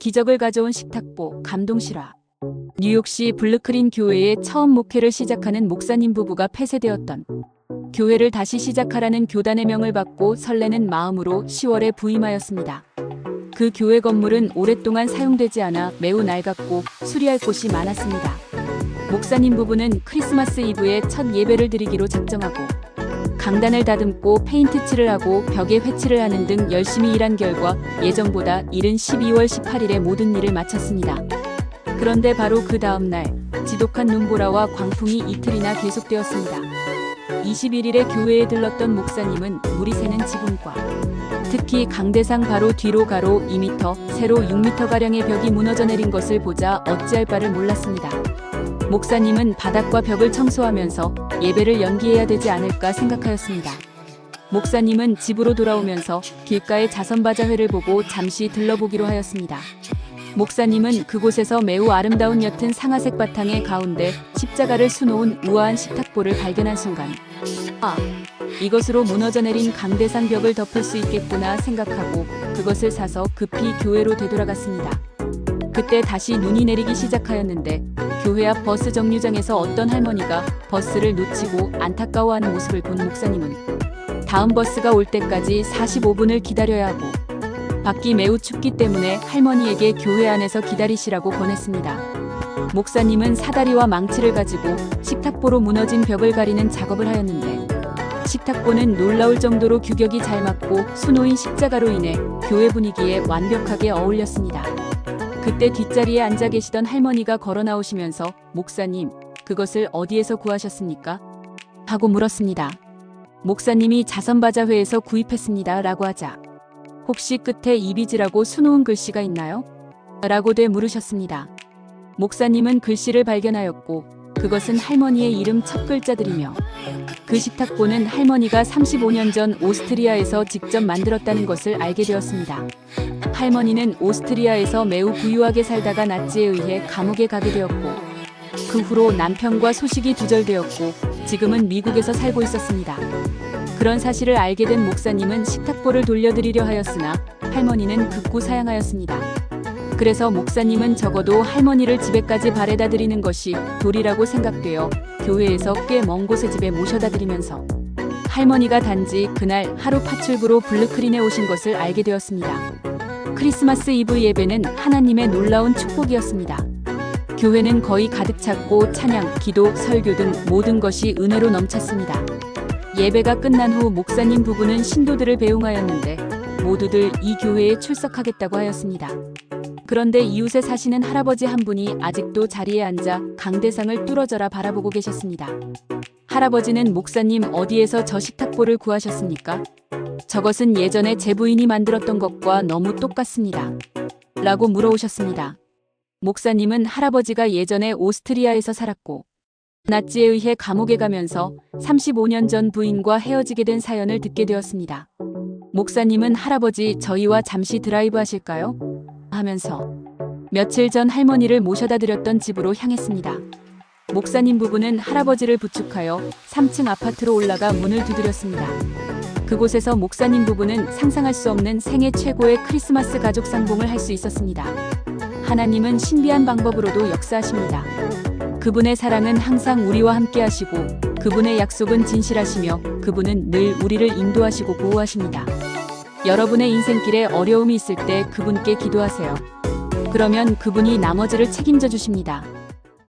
기적을 가져온 식탁보 감동실화. 뉴욕시 블루크린 교회에 처음 목회를 시작하는 목사님 부부가 폐쇄되었던 교회를 다시 시작하라는 교단의 명을 받고 설레는 마음으로 10월에 부임하였습니다. 그 교회 건물은 오랫동안 사용되지 않아 매우 낡았고 수리할 곳이 많았습니다. 목사님 부부는 크리스마스 이브에 첫 예배를 드리기로 작정하고 강단을 다듬고 페인트 칠을 하고 벽에 회칠을 하는 등 열심히 일한 결과 예정보다 이른 12월 18일에 모든 일을 마쳤습니다. 그런데 바로 그 다음 날 지독한 눈보라와 광풍이 이틀이나 계속되었습니다. 21일에 교회에 들렀던 목사님은 물이 새는 지붕과 특히 강대상 바로 뒤로 가로 2m, 세로 6m가량의 벽이 무너져 내린 것을 보자 어찌할 바를 몰랐습니다. 목사님은 바닥과 벽을 청소하면서 예배를 연기해야 되지 않을까 생각하였습니다. 목사님은 집으로 돌아오면서 길가의 자선바자회를 보고 잠시 들러보기로 하였습니다. 목사님은 그곳에서 매우 아름다운 옅은 상아색 바탕의 가운데 십자가를 수놓은 우아한 식탁보를 발견한 순간 아, 이것으로 무너져 내린 강대상 벽을 덮을 수 있겠구나 생각하고 그것을 사서 급히 교회로 되돌아갔습니다. 그때 다시 눈이 내리기 시작하였는데 교회 앞 버스 정류장에서 어떤 할머니가 버스를 놓치고 안타까워하는 모습을 본 목사님은 다음 버스가 올 때까지 45분을 기다려야 하고 밖이 매우 춥기 때문에 할머니에게 교회 안에서 기다리시라고 권했습니다. 목사님은 사다리와 망치를 가지고 식탁보로 무너진 벽을 가리는 작업을 하였는데 식탁보는 놀라울 정도로 규격이 잘 맞고 수놓인 십자가로 인해 교회 분위기에 완벽하게 어울렸습니다. 그때 뒷자리에 앉아 계시던 할머니가 걸어 나오시면서 목사님, 그것을 어디에서 구하셨습니까? 하고 물었습니다. 목사님이 자선바자회에서 구입했습니다. 라고 하자. 혹시 끝에 이비지라고 수놓은 글씨가 있나요? 라고 되 물으셨습니다. 목사님은 글씨를 발견하였고 그것은 할머니의 이름 첫 글자들이며 그 식탁보는 할머니가 35년 전 오스트리아에서 직접 만들었다는 것을 알게 되었습니다. 할머니는 오스트리아에서 매우 부유하게 살다가 나치에 의해 감옥에 가게 되었고 그 후로 남편과 소식이 두절되었고 지금은 미국에서 살고 있었습니다. 그런 사실을 알게 된 목사님은 식탁보를 돌려드리려 하였으나 할머니는 극구 사양하였습니다. 그래서 목사님은 적어도 할머니를 집에까지 바래다 드리는 것이 도리라고 생각되어 교회에서 꽤 먼 곳의 집에 모셔다 드리면서 할머니가 단지 그날 하루 파출부로 블루크린에 오신 것을 알게 되었습니다. 크리스마스 이브 예배는 하나님의 놀라운 축복이었습니다. 교회는 거의 가득 찼고 찬양, 기도, 설교 등 모든 것이 은혜로 넘쳤습니다. 예배가 끝난 후 목사님 부부는 신도들을 배웅하였는데 모두들 이 교회에 출석하겠다고 하였습니다. 그런데 이웃에 사시는 할아버지 한 분이 아직도 자리에 앉아 강대상을 뚫어져라 바라보고 계셨습니다. 할아버지는 목사님 어디에서 저 식탁보를 구하셨습니까? 저것은 예전에 제 부인이 만들었던 것과 너무 똑같습니다. 라고 물어오셨습니다. 목사님은 할아버지가 예전에 오스트리아에서 살았고 나치에 의해 감옥에 가면서 35년 전 부인과 헤어지게 된 사연을 듣게 되었습니다. 목사님은 할아버지 저희와 잠시 드라이브 하실까요? 하면서 며칠 전 할머니를 모셔다 드렸던 집으로 향했습니다. 목사님 부부는 할아버지를 부축하여 3층 아파트로 올라가 문을 두드렸습니다. 그곳에서 목사님 부부는 상상할 수 없는 생애 최고의 크리스마스 가족 상봉을 할 수 있었습니다. 하나님은 신비한 방법으로도 역사하십니다. 그분의 사랑은 항상 우리와 함께 하시고 그분의 약속은 진실하시며 그분은 늘 우리를 인도하시고 보호하십니다. 여러분의 인생길에 어려움이 있을 때 그분께 기도하세요. 그러면 그분이 나머지를 책임져 주십니다.